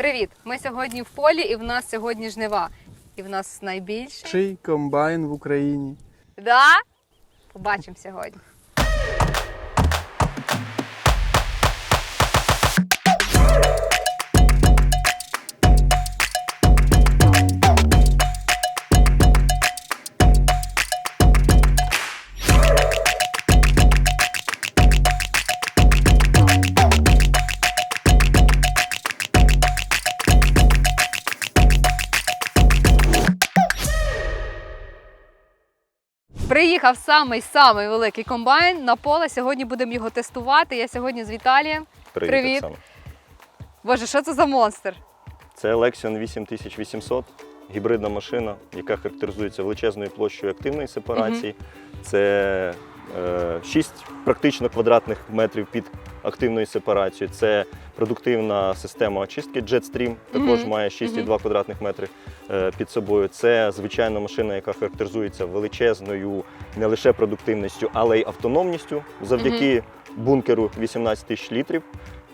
Привіт! Ми сьогодні в полі, і в нас сьогодні жнива. І в нас найбільше. Чий комбайн в Україні? Да? Побачимо сьогодні. Приїхав самий самий великий комбайн на поле. Сьогодні будемо його тестувати. Я сьогодні з Віталієм. Привіт, Привіт. Оксана. Боже, що це за монстр? Це Lexion 8800, гібридна машина, яка характеризується величезною площею активної сепарації. Це е, 6 практично квадратних метрів під активною сепарацією. Це продуктивна система очистки Jetstream, також Мгм. має 6,2 квадратних метри е, під собою. Це звичайна машина, яка характеризується величезною не лише продуктивністю, але й автономністю завдяки бункеру 18 тисяч літрів.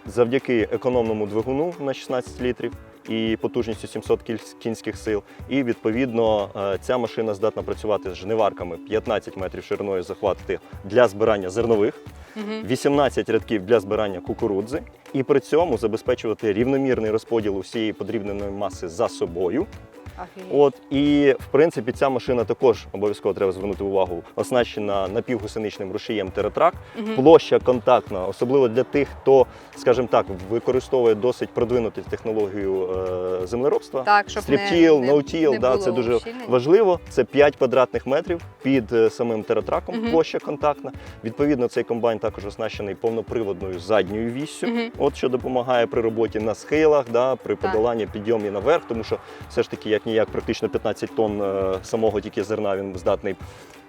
завдяки економному двигуну на 16 літрів і потужністю 700 кіль- кінських сил. І відповідно е, ця машина здатна працювати з жниварками 15 метрів шириною захватити для збирання зернових, Угу. 18 рядків для збирання кукурудзи, і при цьому забезпечувати рівномірний розподіл усієї подрібненої маси за собою. От і в принципі ця машина також обов'язково треба звернути увагу, оснащена напівгусеничним рушієм Тератрак. Площа контактна, особливо для тих, хто, скажімо так, використовує досить продвинуту технологію е, землеробства. Так, щоб Стріптіл, ноутіл, да, це дуже ущільнень. важливо. Це 5 квадратних метрів під е, самим тератраком, Мгм. площа контактна. Відповідно, цей комбайн також оснащений повноприводною задньою віссю. Мгм. От що допомагає при роботі на схилах, да, при подоланні підйомі наверх, тому що все ж таки, як ніяк, практично 15 тонн е, самого тільки зерна він здатний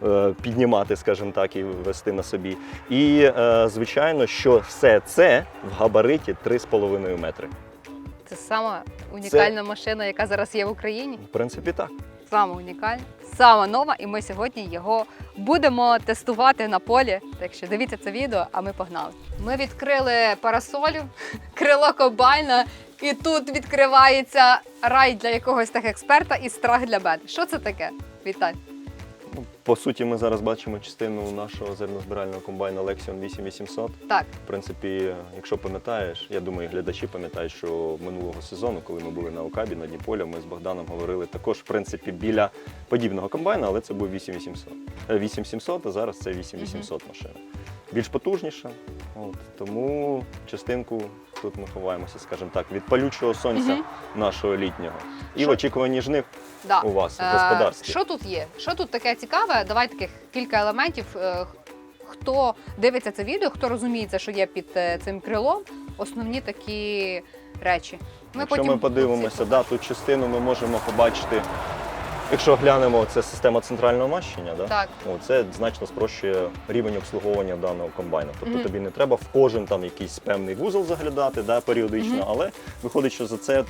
е, піднімати, скажімо так, і вести на собі. І е, звичайно, що все це в габариті 3,5 метри. Це сама унікальна машина, яка зараз є в Україні. В принципі, так. Сама унікальна, сама нова, і ми сьогодні його будемо тестувати на полі. Так що дивіться це відео, а ми погнали. Ми відкрили парасолю, крило кобальна, і тут відкривається рай для якогось так експерта і страх для мене. Що це таке? Віталь. По суті, ми зараз бачимо частину нашого зернозбирального комбайна Lexion 8800. Так, В принципі, якщо пам'ятаєш, я думаю, глядачі пам'ятають, що минулого сезону, коли ми були на Окабі на Дніполя, ми з Богданом говорили також, в принципі, біля подібного комбайна, але це був 8800. Е, 8700, а зараз це 8800 машина. Більш потужніша. От, тому частинку тут ми ховаємося, скажімо так, від палючого сонця Мгм. нашого літнього. І Що- в очікуванні жнив да. у вас в Е, господарстві. Що тут є? Що тут таке цікаве? Давай таких кілька елементів. Е, Хто дивиться це відео, хто розуміється, що є під е, цим крилом, основні такі речі. Якщо ми подивимося, да, тут частину ми можемо побачити. Якщо глянемо, це система центрального мащення, да? Так. О, це значно спрощує рівень обслуговування даного комбайна. Тобто Мгм. тобі не треба в кожен там якийсь певний вузол заглядати да, періодично, Мгм. але виходить, що за це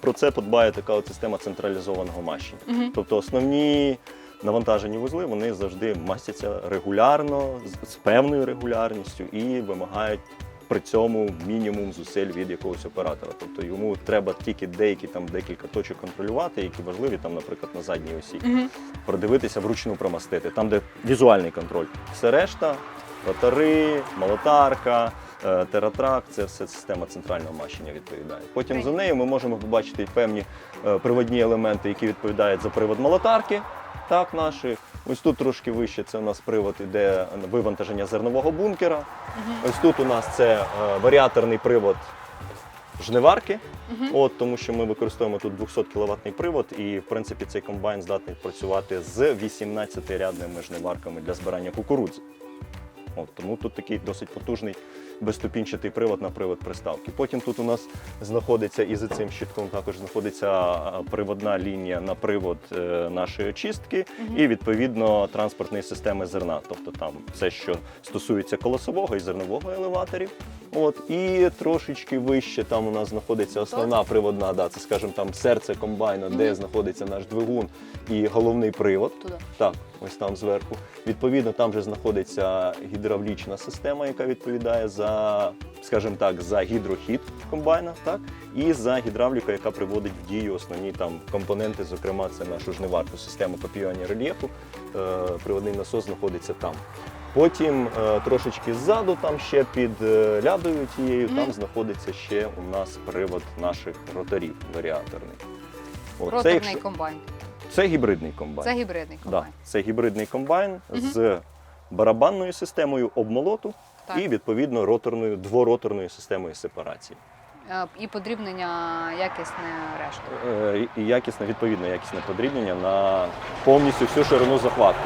про це подбає така от система централізованого мащення. Мгм. Тобто основні навантажені вузли вони завжди мастяться регулярно, з певною регулярністю і вимагають при цьому мінімум зусиль від якогось оператора. Тобто йому треба тільки деякі там декілька точок контролювати, які важливі, там, наприклад, на задній осі, Мгм. продивитися, вручну промастити, там, де візуальний контроль. Все решта, ротори, молотарка. е, Тератрак це все система центрального мащення відповідає. Потім за нею ми можемо побачити певні е, приводні елементи, які відповідають за привод молотарки. Так, наші. Ось тут трошки вище це у нас привод іде вивантаження зернового бункера. Ось тут у нас це е, варіаторний привод жниварки. От, тому що ми використовуємо тут 200 кВт привод, і в принципі цей комбайн здатний працювати з 18-рядними жниварками для збирання кукурудзи. От, тому тут такий досить потужний безступінчатий привод на привод приставки. Потім тут у нас знаходиться і за цим щитком також знаходиться приводна лінія на привод е, нашої очистки і відповідно транспортної системи зерна. Тобто там все, що стосується колосового і зернового елеваторів. От і трошечки вище там у нас знаходиться основна приводна, да, це скажімо там серце комбайна, де знаходиться наш двигун і головний привод. Туди. Так, ось там зверху. Відповідно, там же знаходиться гідравлічна система, яка відповідає за, скажімо так, за гідрохід комбайна, так, і за гідравліка, яка приводить в дію основні там компоненти, зокрема, це нашу жниварку, систему копіювання рельєфу. Е, Приводний насос знаходиться там. Потім е, трошечки ззаду, там ще під е, лядою тією, там знаходиться ще у нас привод наших роторів варіаторний. Це, Роторний якщо- комбайн. Це гібридний комбайн. Це гібридний Да, комбайн. це гібридний комбайн Мгм. з барабанною системою обмолоту Так. і відповідно роторною двороторною системою сепарації. Е, І подрібнення якісне решту. Е, І якісне, відповідно, якісне подрібнення на повністю всю ширину захвату.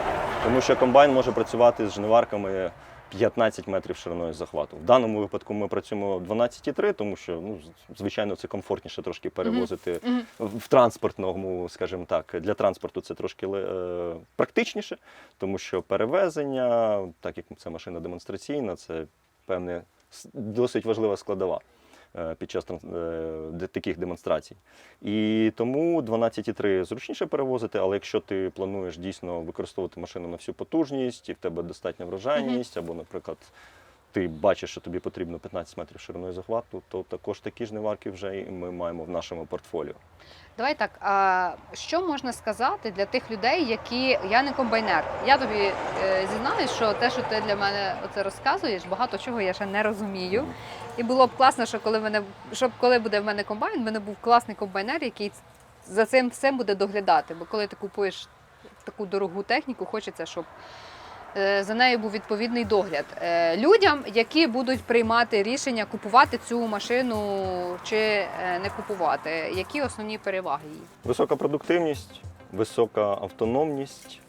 Тому що комбайн може працювати з жниварками 15 метрів шириною захвату. В даному випадку ми працюємо 12,3, тому що ну, звичайно це комфортніше трошки перевозити в транспортному, скажімо так, для транспорту це трошки е, практичніше, тому що перевезення, так як це машина демонстраційна, це певне досить важлива складова під час е, таких демонстрацій. І тому 12,3 зручніше перевозити, але якщо ти плануєш дійсно використовувати машину на всю потужність, і в тебе достатня врожайність, або, наприклад, ти бачиш, що тобі потрібно 15 метрів шириною захвату, то також такі жниварки вже і ми маємо в нашому портфоліо. Давай так, а що можна сказати для тих людей, які я не комбайнер? Я тобі е, зізнаюсь, що те, що ти для мене оце розказуєш, багато чого я ще не розумію. І було б класно, що коли мене щоб коли буде в мене комбайн, в мене був класний комбайнер, який за цим всім буде доглядати. Бо коли ти купуєш таку дорогу техніку, хочеться, щоб е, за нею був відповідний догляд. Е, Людям, які будуть приймати рішення купувати цю машину чи е, не купувати, які основні переваги її? Висока продуктивність, висока автономність,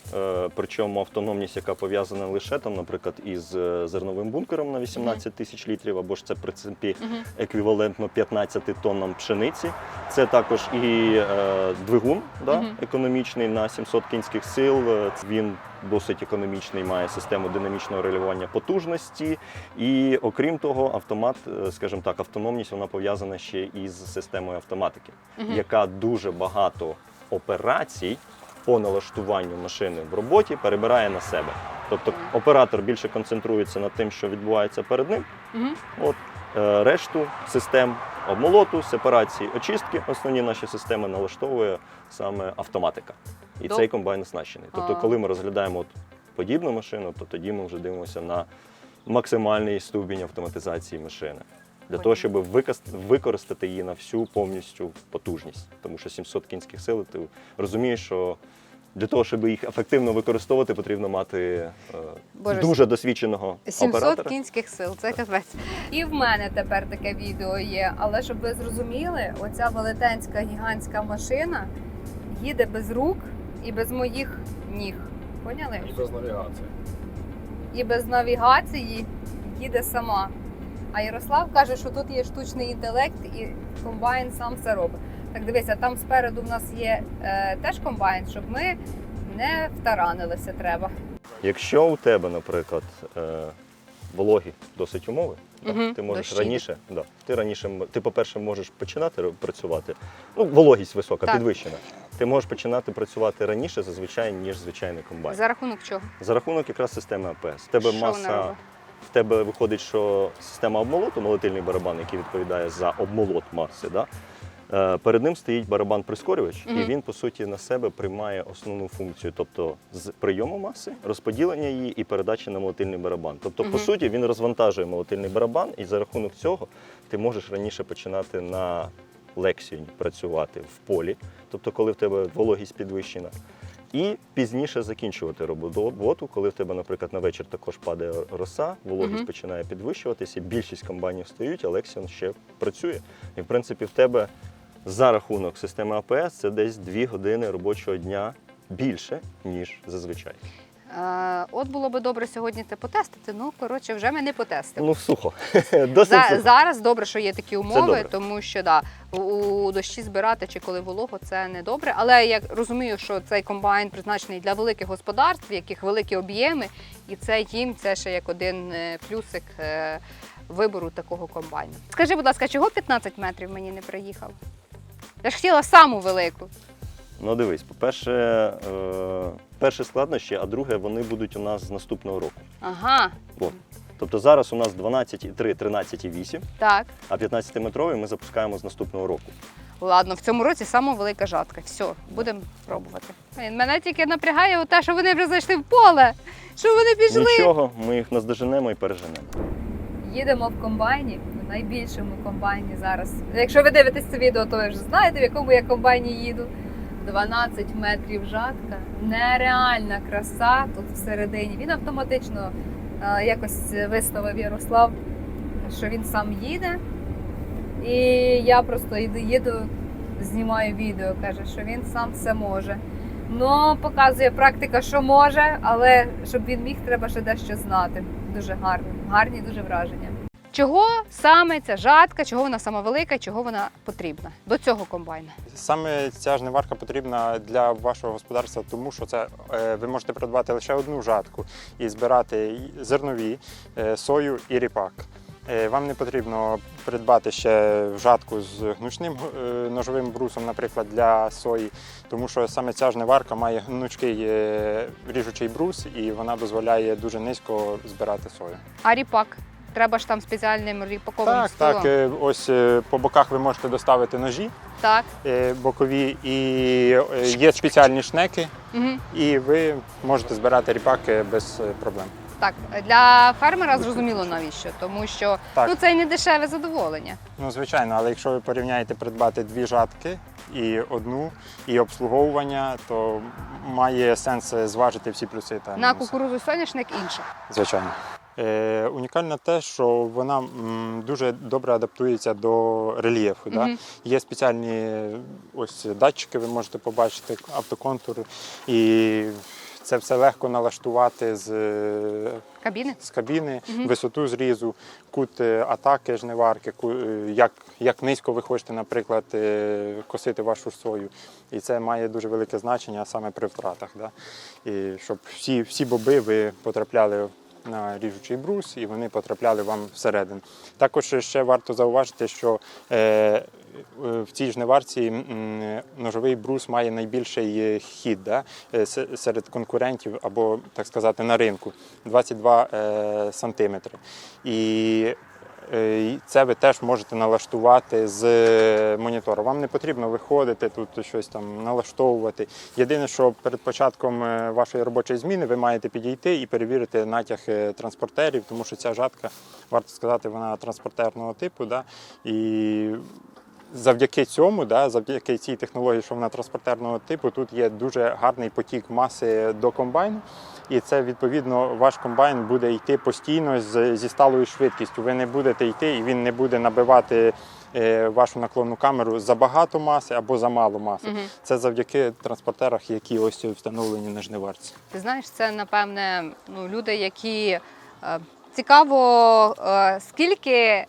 причому автономність, яка пов'язана лише там, наприклад, із е, зерновим бункером на 18 тисяч літрів, або ж це в принципі еквівалентно 15 тоннам пшениці. Це також і е, двигун да, економічний на 700 кінських сил. Е, Він досить економічний, має систему динамічного регулювання потужності. І окрім того, автомат, е, скажімо так, автономність вона пов'язана ще із системою автоматики, яка дуже багато операцій по налаштуванню машини в роботі перебирає на себе. Тобто оператор більше концентрується на тим, що відбувається перед ним. Мгм. От е, решту систем обмолоту, сепарації, очистки, основні наші системи налаштовує саме автоматика. І Доб- цей комбайн оснащений. Тобто, коли ми розглядаємо от подібну машину, то тоді ми вже дивимося на максимальний ступінь автоматизації машини. Для того, щоб використати її на всю повністю потужність. Тому що 700 кінських сил, ти розумієш, що для того, щоб їх ефективно використовувати, потрібно мати е, Боже, дуже досвідченого 700 оператора. кінських сил, це капець. І в мене тепер таке відео є. Але щоб ви зрозуміли, оця велетенська гігантська машина їде без рук і без моїх ніг. Поняли? І без навігації. І без навігації їде сама. А Ярослав каже, що тут є штучний інтелект і комбайн сам все робить. Так дивися, там спереду в нас є е, теж комбайн, щоб ми не втаранилися треба. Якщо у тебе, наприклад, е, вологі досить умови, Мгм, ти можеш дощі. раніше, да, ти раніше, м- ти, по-перше, можеш починати працювати. Ну, вологість висока, Так. підвищена. Ти можеш починати працювати раніше зазвичай, ніж звичайний комбайн. За рахунок чого? За рахунок якраз системи АПС. В тебе Що вона маса, робить? Тебе виходить, що система обмолоту, молотильний барабан, який відповідає за обмолот маси, да, е, перед ним стоїть барабан прискорювач, і він, по суті, на себе приймає основну функцію, тобто з прийому маси, розподілення її і передачі на молотильний барабан. Тобто, по суті, він розвантажує молотильний барабан, і за рахунок цього ти можеш раніше починати на лексіоні працювати в полі, тобто, коли в тебе вологість підвищена. І пізніше закінчувати роботу, коли в тебе, наприклад, на вечір також падає роса, вологість угу. починає підвищуватися, більшість комбайнів встають, а Лексіон ще працює. І в принципі в тебе за рахунок системи АПС це десь 2 години робочого дня більше, ніж зазвичай. От було би добре сьогодні це потестити. Ну, коротше, вже ми не потестимо. Ну, сухо. Досить За, сухо. зараз добре, що є такі умови, тому що да, у, у дощі збирати чи коли волого це не добре. Але я розумію, що цей комбайн призначений для великих господарств, в яких великі об'єми, і це їм це ще як один е, плюсик е, вибору такого комбайну. Скажи, будь ласка, чого 15 метрів мені не приїхав? Я ж хотіла саму велику. Ну дивись, по-перше, е, перше складнощі, а друге, вони будуть у нас з наступного року. Ага. От. Тобто зараз у нас 12,3, 13,8, Так. а 15-метровий ми запускаємо з наступного року. Ладно, в цьому році сама велика жатка. Все, будемо пробувати. Блін, Мене тільки напрягає те, що вони вже зайшли в поле. Що вони пішли? Нічого, ми їх наздоженемо і переженемо. Їдемо в комбайні, в найбільшому комбайні зараз. Якщо ви дивитесь це відео, то ви вже знаєте, в якому я комбайні їду. 12 метрів жатка, нереальна краса тут всередині. Він автоматично е, якось виставив Ярослав, що він сам їде. І я просто їду, їду, знімаю відео, каже, що він сам все може. Ну, показує практика, що може, але щоб він міг, треба ще дещо знати. Дуже гарно, гарні дуже враження. Чого саме ця жатка, чого вона сама велика, чого вона потрібна до цього комбайна? Саме ця жниварка потрібна для вашого господарства, тому що це е, ви можете придбати лише одну жатку і збирати зернові, е, сою і ріпак. Е, Вам не потрібно придбати ще жатку з гнучним ножовим брусом, наприклад, для сої, тому що саме ця жниварка має гнучкий ріжучий брус і вона дозволяє дуже низько збирати сою. А ріпак? Треба ж там спеціальним ріпаковим Так, столом. так, е, ось е, по боках ви можете доставити ножі. так. е, бокові і е, є спеціальні шнеки, Угу. і ви можете збирати ріпаки без е, проблем. Так, для фермера зрозуміло навіщо, тому що Так. ну це й не дешеве задоволення. Ну, звичайно, але якщо ви порівняєте придбати дві жатки і одну, і обслуговування, то має сенс зважити всі плюси та На мінуси. кукурузу соняшник інше. Звичайно. Е, унікально те, що вона дуже добре адаптується до рельєфу. Да? Є спеціальні ось датчики, ви можете побачити, автоконтур, і це все легко налаштувати з, е, Кабіни. з кабіни, Мгм. висоту зрізу, кут е, атаки жниварки, як, як низько ви хочете, наприклад, косити вашу сою. І це має дуже велике значення саме при втратах. Да? І щоб всі, всі боби ви потрапляли на ріжучий брус і вони потрапляли вам всередину. Також ще варто зауважити, що е, в цій жниварці ножовий брус має найбільший е, хід да, е, серед конкурентів або, так сказати, на ринку 22 е, сантиметри. І це ви теж можете налаштувати з е, монітора. Вам не потрібно виходити тут щось там налаштовувати. Єдине, що перед початком е, вашої робочої зміни ви маєте підійти і перевірити натяг е, транспортерів, тому що ця жатка, варто сказати, вона транспортерного типу. Да? І завдяки цьому, да, завдяки цій технології, що вона транспортерного типу, тут є дуже гарний потік маси до комбайну. І це відповідно ваш комбайн буде йти постійно зі сталою швидкістю. Ви не будете йти і він не буде набивати е, вашу наклонну камеру забагато маси або замало маси. Мгм. Це завдяки транспортерах, які ось встановлені на жниварці. Ти знаєш, це напевне ну, люди, які е, цікаво, е, скільки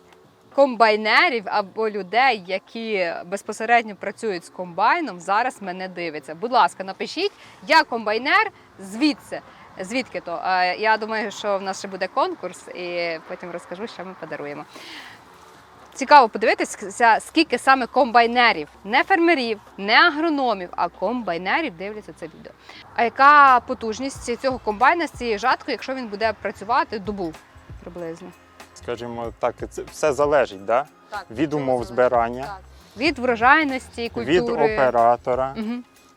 комбайнерів або людей, які безпосередньо працюють з комбайном, зараз мене дивиться. Будь ласка, напишіть, я комбайнер звідси. Звідки то? Я думаю, що в нас ще буде конкурс, і потім розкажу, що ми подаруємо. Цікаво подивитися, скільки саме комбайнерів, не фермерів, не агрономів, а комбайнерів дивляться це відео. А яка потужність цього комбайна з цією жаткою, якщо він буде працювати добу приблизно? Скажімо так, це все залежить да? Так, від умов збирання, Від врожайності, культури. від оператора. Угу.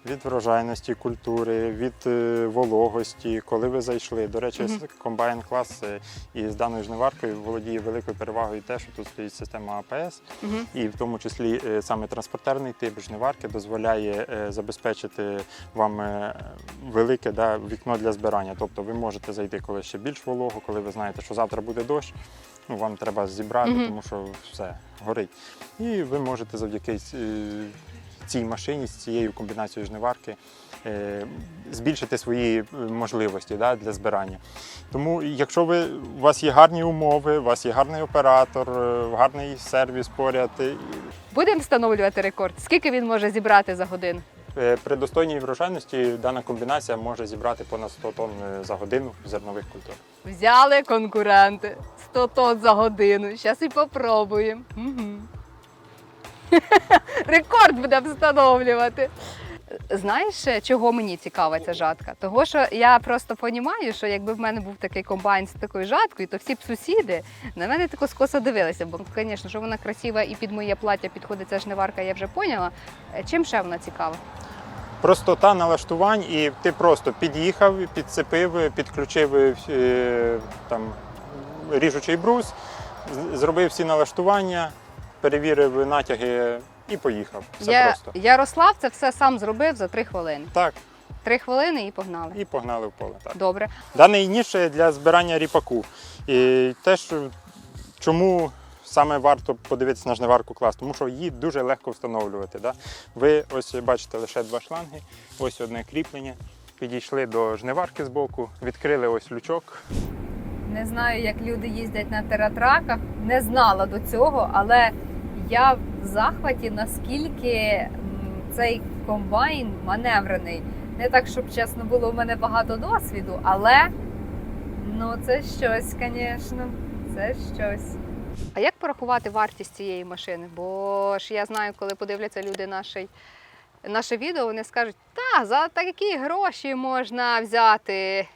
Від врожайності культури, від е, вологості, коли ви зайшли. До речі, комбайн клас е, із даною жниваркою володіє великою перевагою те, що тут стоїть система АПС, Угу. і в тому числі е, саме транспортерний тип жниварки дозволяє забезпечити вам велике да, вікно для збирання. Тобто ви можете зайти, коли ще більш волого, коли ви знаєте, що завтра буде дощ. Ну, вам треба зібрати, тому що все горить. І ви можете завдяки цій машині з цією комбінацією жниварки е, збільшити свої е, можливості да, для збирання. Тому, якщо ви, у вас є гарні умови, у вас є гарний оператор, е, гарний сервіс поряд, Будемо встановлювати рекорд. Скільки він може зібрати за годину? при достойній врожайності дана комбінація може зібрати понад 100 тонн за годину зернових культур. Взяли конкуренти 100 тонн за годину. Зараз і попробуємо. Угу. Рекорд будемо встановлювати. Знаєш, чого мені цікава ця жатка? Того, що я просто розумію, що якби в мене був такий комбайн з такою жаткою, то всі б сусіди на мене тако скоса дивилися. Бо, звісно, що вона красива і під моє плаття підходить ця жниварка, я вже поняла. Е, Чим ще вона цікава? Простота налаштувань, і ти просто під'їхав, підцепив, підключив е, там, ріжучий брус, зробив всі налаштування, перевірив натяги і поїхав. Все я, просто. Ярослав це все сам зробив за три хвилини. Так, Три хвилини і погнали. і погнали в поле. Так. Добре. Даний ніж для збирання ріпаку. І теж чому саме варто подивитися на жниварку клас, тому що її дуже легко встановлювати. Да? Ви ось бачите лише два шланги, ось одне кріплення. Підійшли до жниварки збоку, відкрили ось лючок. Не знаю, як люди їздять на тератраках. Не знала до цього, але я в захваті, наскільки цей комбайн маневрений. Не так, щоб чесно було, у мене багато досвіду, але ну це щось, звісно. Це щось. А як порахувати вартість цієї машини? Бо ж я знаю, коли подивляться люди нашій, наше відео, вони скажуть, та за такі гроші можна взяти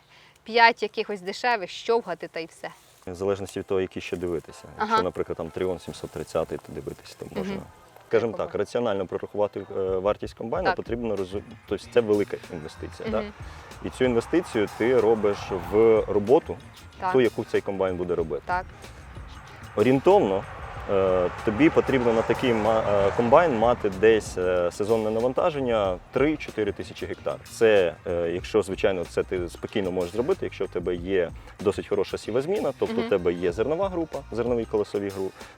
п'ять якихось дешевих, щовгати та й все. В залежності від того, які ще дивитися. Ага. Якщо, наприклад, там Тріон 730 то дивитися, то можна. Угу. Скажімо так, раціонально прорахувати е, вартість комбайна Так. потрібно розуміти. Тобто це велика інвестиція. Так? І цю інвестицію ти робиш в роботу, Так, ту, яку цей комбайн буде робити. так. Орієнтовно тобі потрібно на такий е, комбайн мати десь е, сезонне навантаження 3-4 тисячі гектар. Це, е, якщо звичайно, це ти спокійно можеш зробити, якщо в тебе є досить хороша сівозміна, тобто Мгм. в тебе є зернова група, зернові колосові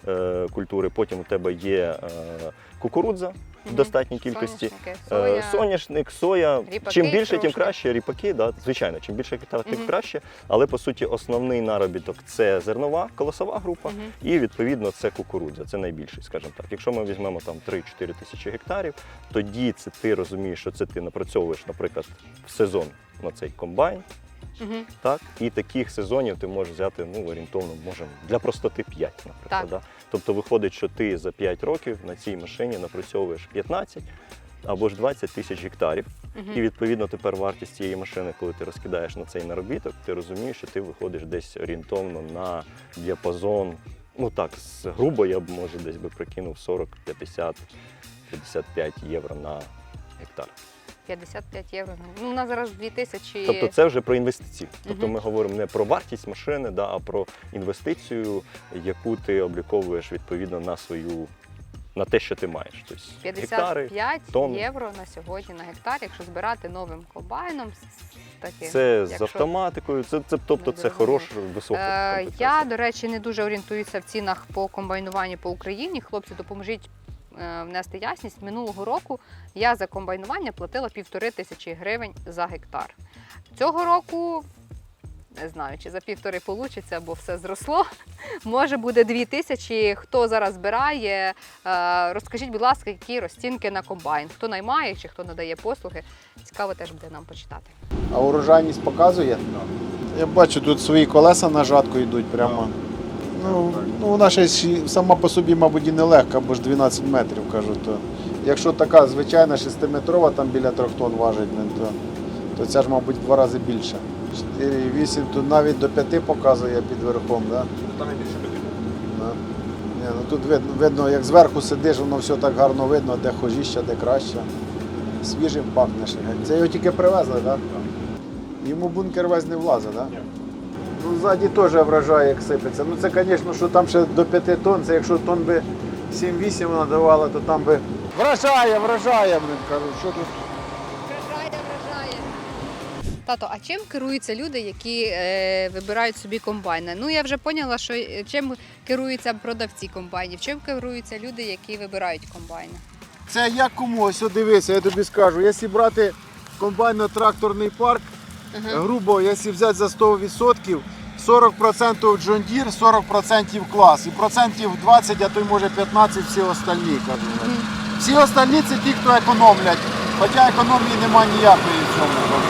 е, культури, потім у тебе є е, кукурудза в достатній кількості. Е. Соняшник, соя. Ріпаки чим більше, тим краще. Ріпаки, да, звичайно, чим більше гектар, тим Мгм. краще. Але по суті, основний наробіток це зернова, колосова група, Мгм. і відповідно це кукурудза. Це найбільший, скажімо так. Якщо ми візьмемо там 3-4 тисячі гектарів, тоді це ти розумієш, що це ти напрацьовуєш, наприклад, в сезон на цей комбайн. Мгм. Так, і таких сезонів ти можеш взяти ну, орієнтовно, можемо для простоти 5, наприклад. Так. Да? Тобто виходить, що ти за 5 років на цій машині напрацьовуєш 15 або ж 20 тисяч гектарів. Мгм. І відповідно тепер вартість цієї машини, коли ти розкидаєш на цей наробіток, ти розумієш, що ти виходиш десь орієнтовно на діапазон. Ну так, грубо я б може десь би прикинув 40, 50, 55 євро на гектар. 55 євро. Ну, у нас зараз 2000... Тобто це вже про інвестиції. Тобто ми говоримо не про вартість машини, да, а про інвестицію, яку ти обліковуєш відповідно на свою на те, що ти маєш. Тобто гектари. 55 тонни. євро на сьогодні на гектар, якщо збирати новим комбайном. Таким, Це з автоматикою, це, це тобто це хороша висока. Е, я, до речі, не дуже орієнтуюся в цінах по комбайнуванню по Україні. Хлопці, допоможіть внести ясність. Минулого року я за комбайнування платила півтори тисячі гривень за гектар. Цього року. Не знаю, чи за півтори получиться, бо все зросло. Може буде дві тисячі. Хто зараз збирає? Е, Розкажіть, будь ласка, які розцінки на комбайн? Хто наймає чи хто надає послуги? Цікаво теж буде нам почитати. А урожайність показує? Я бачу, тут свої колеса на жатку йдуть прямо. Ну, ну вона ще сама по собі, мабуть, і не легка, бо ж 12 метрів кажу. То. Якщо така звичайна 6-метрова, там біля 3 тонн важить, ну, то, то ця ж, мабуть, в два рази більше. 4,8, тут навіть до 5 показує під верхом. Да? Там і більше Да. Ні, ну тут видно, видно, як зверху сидиш, воно все так гарно видно, де хожіще, де краще. Свіжим пахне ще. Це його тільки привезли, так? Йому бункер весь не влазить, так? Ні. Ззаді теж вражає, як сипеться. Ну це, звісно, що там ще до 5 тонн, це якщо тонн би 7-8 вона давала, то там би. Вражає, вражає, блин, кажу, що тут. Вражає, вражає. Тато, а чим керуються люди, які е, вибирають собі комбайни? Ну я вже поняла, що е, чим керуються продавці комбайнів, чим керуються люди, які вибирають комбайни. Це як кому, ось от дивися, я тобі скажу. Якщо брати комбайно-тракторний парк, грубо, якщо взяти за 100%, 40% John Deere, 40% клас. І процентів 20, а то й може 15 всі остальні. Кажу. Всі остальні це ті, хто економлять. Хоча економії немає ніякої в цьому.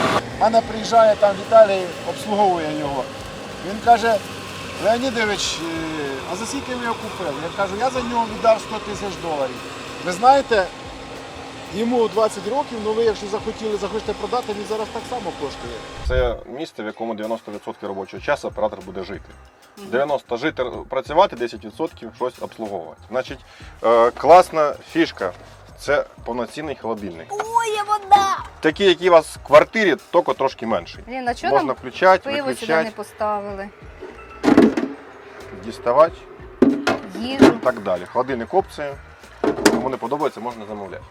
Мене приїжджає там Віталій, обслуговує його. Він каже, Леонідович, е, а за скільки ви його купили? Я кажу, я за нього віддав 100 тисяч доларів. Ви знаєте, Йому 20 років, але ви, якщо захотіли, захочете продати, він зараз так само коштує. Це місце, в якому 90% робочого часу оператор буде жити. 90 жити працювати, 10% щось обслуговувати. Значить, е, класна фішка це повноцінний холодильник. Ой, є вода! Такий, який у вас в квартирі, тільки трошки менший. Блін, а чого Можна нам включати, пиво сюди не поставили? діставати Їжу. і так далі. Холодильник опція. Кому не подобається, можна замовляти.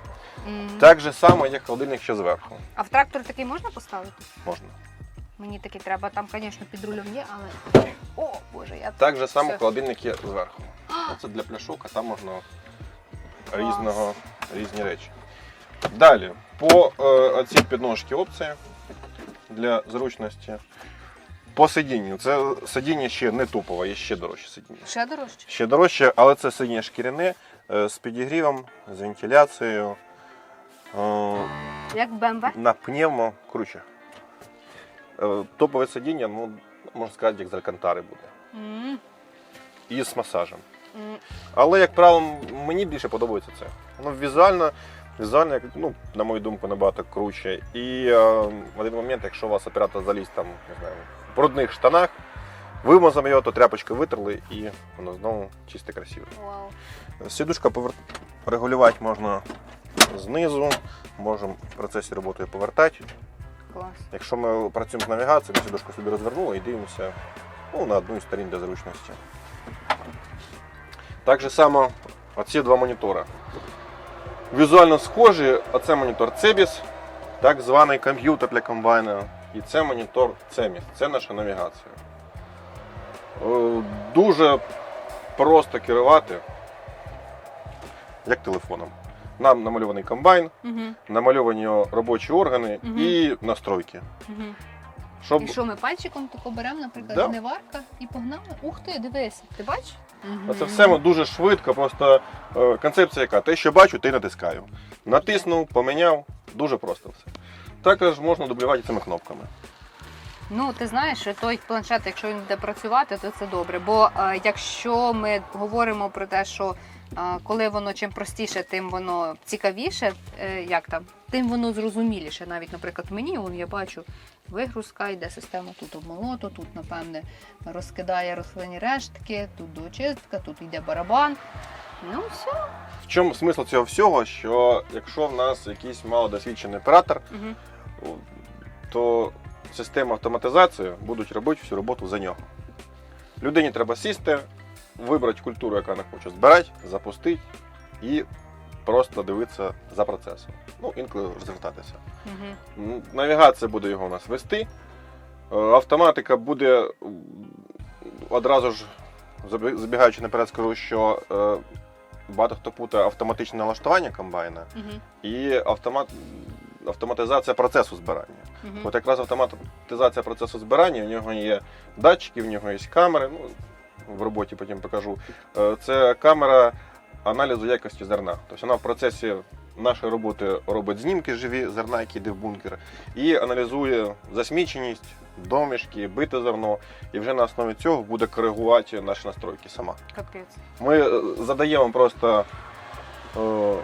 М. Так же само, як холодильник ще зверху. А в трактор такий можна поставити? Можна. Мені такий треба. Там, звісно, під рулем є, але. О, Боже, я Так же само Все. холодильник є зверху. Це для пляшок, а там можна різного, різні речі. Далі, по е, оцій підножці опція для зручності. По сидінню. Це сидіння ще не топове, є ще дорожче сидіння. ще дорожче. Ще дорожче, але це сидіння шкіряне е, з підігрівом, з вентиляцією. Як БМВ? на пневмо круче. Е, Топове сидіння, ну, можна сказати, як з Алькантари буде. І з масажем. Але, як правило, мені більше подобається це. Ну, візуально, візуально, ну, на мою думку, набагато круче. І е, в один момент, якщо у вас оператор заліз там, не знаю, в брудних штанах, вимазав його, то тряпочкою витерли і воно знову чисте красиве. Вау. Сідушка повер... регулювати можна знизу, можемо в процесі роботи повертати. Клас. Якщо ми працюємо з навігацією, ми сідушку собі розвернули і дивимося ну, на одну із сторін для зручності. Так же само оці два монітори. Візуально схожі, оце монітор Cebis, так званий комп'ютер для комбайна. І це монітор CEMIS, це наша навігація. Е, Дуже просто керувати, як телефоном. Нам намальований комбайн, Угу. намальовані робочі органи Мгм. і настройки. Угу. Щоб І що ми пальчиком тако беремо, наприклад, Да. жниварка і погнали. Ух ти, дивися, ти бачиш? це все ми дуже швидко, просто е, концепція яка? Те, що бачу, й натискаю. Натиснув, поміняв, дуже просто все. Також можна дублювати цими кнопками. Ну, ти знаєш, що той планшет, якщо він буде працювати, то це добре. Бо е, якщо ми говоримо про те, що коли воно чим простіше, тим воно цікавіше, е, як там, тим воно зрозуміліше. Навіть, наприклад, мені вон, я бачу вигрузка, йде система тут обмолоту, тут, напевне, розкидає рослинні рештки, тут доочистка, тут йде барабан. Ну, все. В чому смисл цього всього? Що якщо в нас якийсь малодосвідчений оператор, Угу. то система автоматизації будуть робити всю роботу за нього. Людині треба сісти, вибрати культуру, яка вона хоче збирати, запустити і просто дивитися за процесом. Ну, інколи розвертатися. Угу. Навігація буде його у нас вести. Е, Автоматика буде одразу ж забі- забігаючи наперед, скажу, що е, багато хто путає автоматичне налаштування комбайна Угу. і автомат, автоматизація процесу збирання. Угу. От якраз автоматизація процесу збирання, в нього є датчики, в нього є камери. Ну, в роботі потім покажу. Е, Це камера аналізу якості зерна. Тобто вона в процесі нашої роботи робить знімки живі зерна, які йде в бункер, і аналізує засміченість, домішки, бите зерно, і вже на основі цього буде коригувати наші настройки сама. Капець. Ми е, задаємо просто е,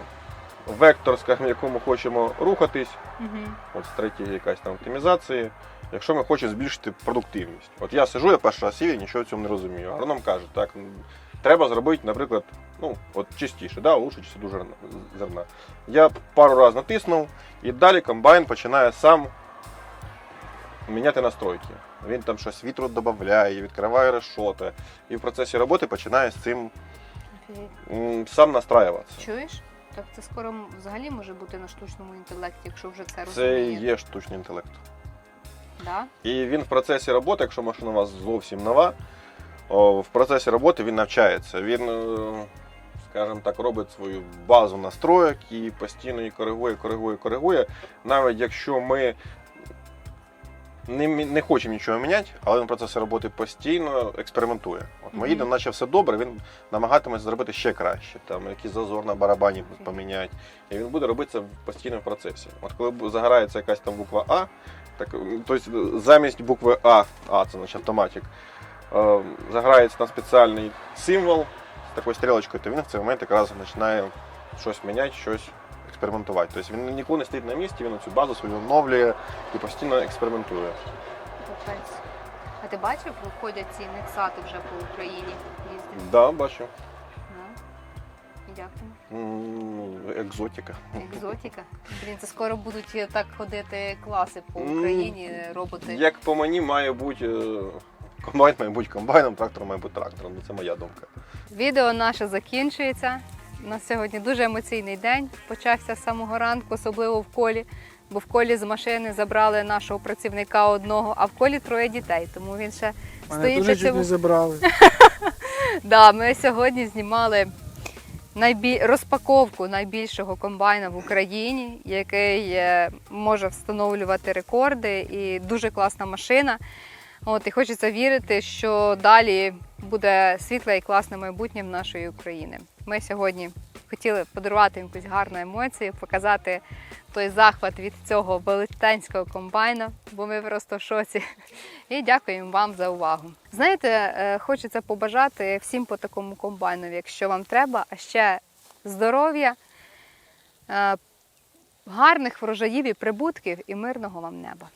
вектор, скажімо, якому хочемо рухатись. Угу. От стратегія якась там оптимізації. Якщо ми хочемо збільшити продуктивність. От я сижу, я перший раз сів, нічого в цьому не розумію. Агроном каже, так, треба зробити, наприклад, ну, от чистіше, да, лучше чистоту зерна. Я пару разів натиснув, і далі комбайн починає сам міняти настройки. Він там щось вітру додає, відкриває решоти. І в процесі роботи починає з цим м, сам настраюватися. Чуєш? Так це скоро взагалі може бути на штучному інтелекті, якщо вже це Це і є штучний інтелект. Да? І він в процесі роботи, якщо машина у вас зовсім нова, в процесі роботи він навчається. Він, е, скажімо так, робить свою базу настроєк і постійно її коригує, коригує, коригує. Навіть якщо ми не, не хочемо нічого міняти, але він в роботи постійно експериментує. Ми їдемо, наче все добре, він намагатиметься зробити ще краще, там якийсь зазор на барабані поміняти. І він буде робити це в процесі. От коли загорається якась там буква А, так, тобто замість букви А, А це значить автоматик, е, заграється на спеціальний символ з такою стрілочкою, то він в цей момент якраз починає щось міняти, щось експериментувати. Тобто він ніколи не стоїть на місці, він цю базу свою оновлює і постійно експериментує. Ти бачив, виходять ці нексати вже по Україні їздять? Да, бачу. Да. Як там? М, Екзотика. Екзотика. Блін, це скоро будуть е, так ходити класи по М, Україні, роботи. Як по мені має бути е, комбайн має бути комбайном, трактор має бути трактором. Це моя думка. Відео наше закінчується. У нас сьогодні дуже емоційний день. Почався з самого ранку, особливо в колі. Бо в колі з машини забрали нашого працівника одного, а в колі троє дітей. Тому він ще Мене стоїть. дуже чуть не забрали. Да, ми сьогодні знімали найбіль... розпаковку найбільшого комбайна в Україні, який е, може встановлювати рекорди, і дуже класна машина. От, і хочеться вірити, що далі буде світле і класне майбутнє в нашої України. Ми сьогодні хотіли подарувати їм якусь гарну емоцію, показати той захват від цього велетенського комбайна, бо ми просто в шоці. І дякуємо вам за увагу. Знаєте, е, хочеться побажати всім по такому комбайну, якщо вам треба, а ще здоров'я, е, гарних врожаїв і прибутків і мирного вам неба.